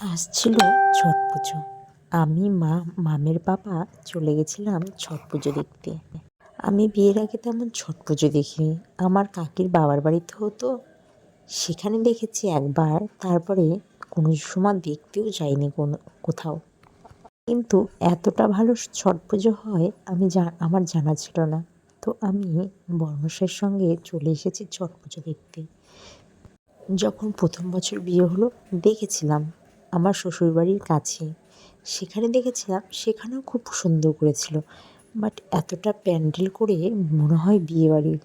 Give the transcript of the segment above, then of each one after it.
আসছিল ছট পুজো। আমি, মা, মামের বাবা চলে গেছিলাম ছট পুজো দেখতে। আমি বিয়ের আগে তেমন ছট পুজো দেখিনি। আমার কাকির বাবার বাড়িতে হতো। সেখানে দেখেছি একবার, তারপরে কোনো সময় দেখতেও যাইনি কোনো, কোথাও। কিন্তু এতটা ভালো ছট পুজো হয়, আমি জা, আমার জানা ছিল না। তো আমি বর্মশের সঙ্গে চলে এসেছি ছট পুজো দেখতে। যখন প্রথম বছর বিয়ে হলো, দেখেছিলাম। আমার শ্বশুরবাড়ির কাছে। সেখানে দেখেছিলাম সেখানেও খুব সুন্দর করেছিল। বাট এতটা প্যান্ডেল করে মনে হয় বিয়েবাড়ির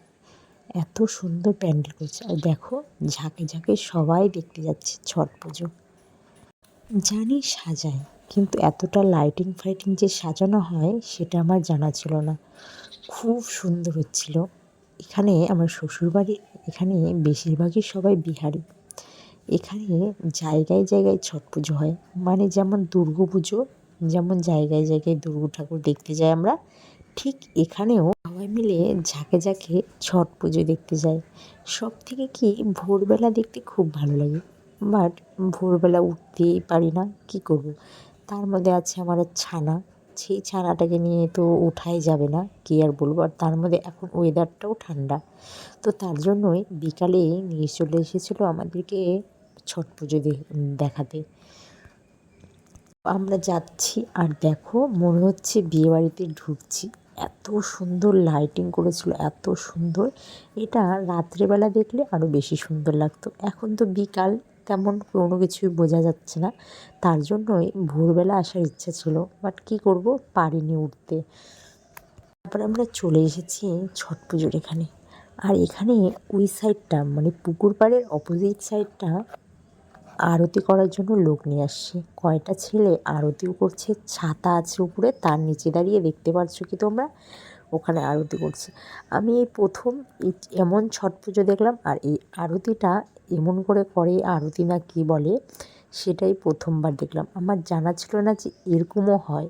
এত সুন্দর প্যান্ডেল করেছে। আর দেখো, ঝাঁকে ঝাঁকে সবাই দেখতে যাচ্ছে ছট পুজো। জানি সাজায়, কিন্তু এতটা লাইটিং ফাইটিং যে সাজানো হয় সেটা আমার জানা ছিল না। খুব সুন্দর হচ্ছিল। এখানে আমার শ্বশুরবাড়ি এখানে বেশিরভাগই সবাই বিহারি। এখানে জায়গায় জায়গায় ছট পুজো হয়। মানে যেমন দুর্গা পুজো, যেমন জায়গায় জায়গায় দুর্গা ঠাকুর দেখতে যাই আমরা, ঠিক এখানেও সবাই মিলে ঝাঁকে ঝাঁকে ছট পুজো দেখতে যাই। সব থেকে কি ভোরবেলা দেখতে খুব ভালো লাগে। বাট ভোরবেলা উঠতেই পারি না, কি করব? তার মধ্যে আছে আমার ছানা। সেই ছানাটাকে নিয়ে তো ওঠাই যাবে না, কী আর বলব? আর তার মধ্যে এখন ওয়েদারটাও ঠান্ডা। তো তার জন্যই বিকালে নিয়ে চলে এসেছিল আমাদেরকে ছট পুজো দেখাতে। আমরা যাচ্ছি আর দেখো, মনে হচ্ছে বিয়েবাড়িতে ঢুকছি। এত সুন্দর লাইটিং করেছিল, এত সুন্দর। এটা রাত্রেবেলা দেখলে আরও বেশি সুন্দর লাগতো। এখন তো বিকাল, তেমন কোনো কিছুই বোঝা যাচ্ছে না। তার জন্যই ভোরবেলা আসার ইচ্ছা ছিল বাট কী করব? পারিনি উঠতে। তারপরে আমরা চলে এসেছি ছট পুজোর এখানে। আর এখানে ওই সাইডটা মানে পুকুর পাড়ের অপোজিট সাইডটা আরতি করার জন্য লোক নিয়ে আসছে। কয়টা ছেলে আরতিও করছে, ছাতা আছে উপরে, তার নিচে দাঁড়িয়ে দেখতে পাচ্ছ কি তোমরা? ওখানে আরতি করছে। আমি এই প্রথম এমন ছট পুজো দেখলাম, আর এই আরতিটা এমন করে করে, আরতি না কি বলে, সেটাই প্রথমবার দেখলাম। আমার জানা ছিল না যে এরকমও হয়।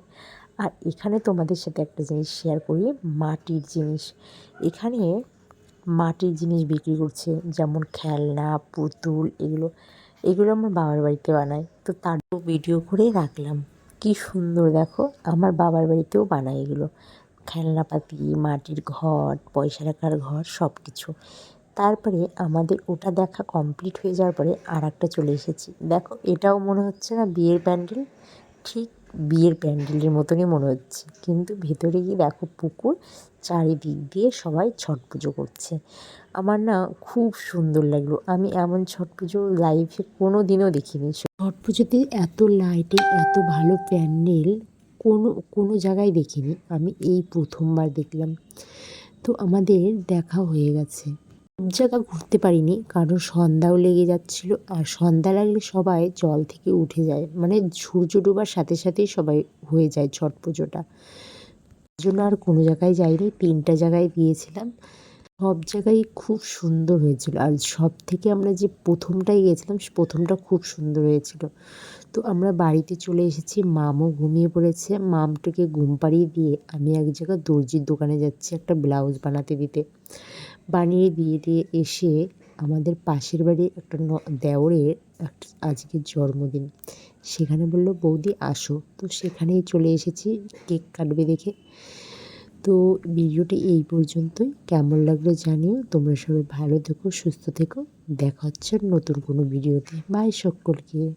আর এখানে তোমাদের সাথে একটা জিনিস শেয়ার করি, মাটির জিনিস। এখানে মাটির জিনিস বিক্রি করছে, যেমন খেলনা, পুতুল, এগুলো। এগুলো আমার বাবার বাড়িতে বানায় তো তারও ভিডিও করে রাখলাম। কি সুন্দর, দেখো। আমার বাবার বাড়িতেও বানায় এগুলো। খেলনাপাতি, মাটির ঘর, পয়সা রাখার ঘর সব কিছু তারপরে আমাদের ওটা দেখা কমপ্লিট হয়ে যাওয়ার পরে আর একটা চলে এসেছি। দেখো, এটাও মনে হচ্ছে না বিয়ের প্যান্ডেল। ঠিক বিয়ের প্যান্ডেলের মতনই মনে হচ্ছে। কিন্তু ভেতরে গিয়ে দেখো পুকুর, চারিদিক দিয়ে সবাই ছট পুজো করছে। আমার না খুব সুন্দর লাগল। আমি এমন ছট পুজো লাইফে কোনো দিনও দেখিনি। ছট পুজোতে এত লাইটিং এত ভালো প্যান্ডেল কোনো কোনো জায়গায় দেখিনি। আমি এই প্রথমবার দেখলাম। তো আমাদের দেখা হয়ে গেছে। সব জায়গা ঘুরতে পারিনি, কারণ সন্ধ্যাও লেগে যাচ্ছিল আর সন্ধ্যা লাগলে সবাই জল থেকে উঠে যায়। মানে সূর্য ডোবার সাথে সাথেই সবাই হয়ে যায় ছট পুজোটা। জন্য আর কোনো জায়গায় যাইনি, তিনটা জায়গায় গিয়েছিলাম। সব জায়গায় খুব সুন্দর হয়েছিল। আর সব থেকে আমরা যে প্রথমটাই গিয়েছিলাম প্রথমটা খুব সুন্দর হয়েছিল। তো আমরা বাড়িতে চলে এসেছি, মামও ঘুমিয়ে পড়েছে। মামটাকে ঘুম পাড়িয়ে দিয়ে আমি এক জায়গায় দর্জির দোকানে যাচ্ছি, একটা ব্লাউজ বানাতে দিতে। বানিয়ে দিয়ে দিয়ে এসে আমাদের পাশের বাড়ির একটা দেওরের আজকে জন্মদিন। সেখানে বলল, বৌদি, আসো। তো সেখানেই চলে এসেছি, কেক কাটবে দেখে। তো ভিডিওটি এই পর্যন্তই। কেমন লাগল জানিও। তোমরা সবাই ভালো থেকো, সুস্থ থেকো। দেখা হচ্ছে নতুন কোনো ভিডিওতে। বাই সকলকে।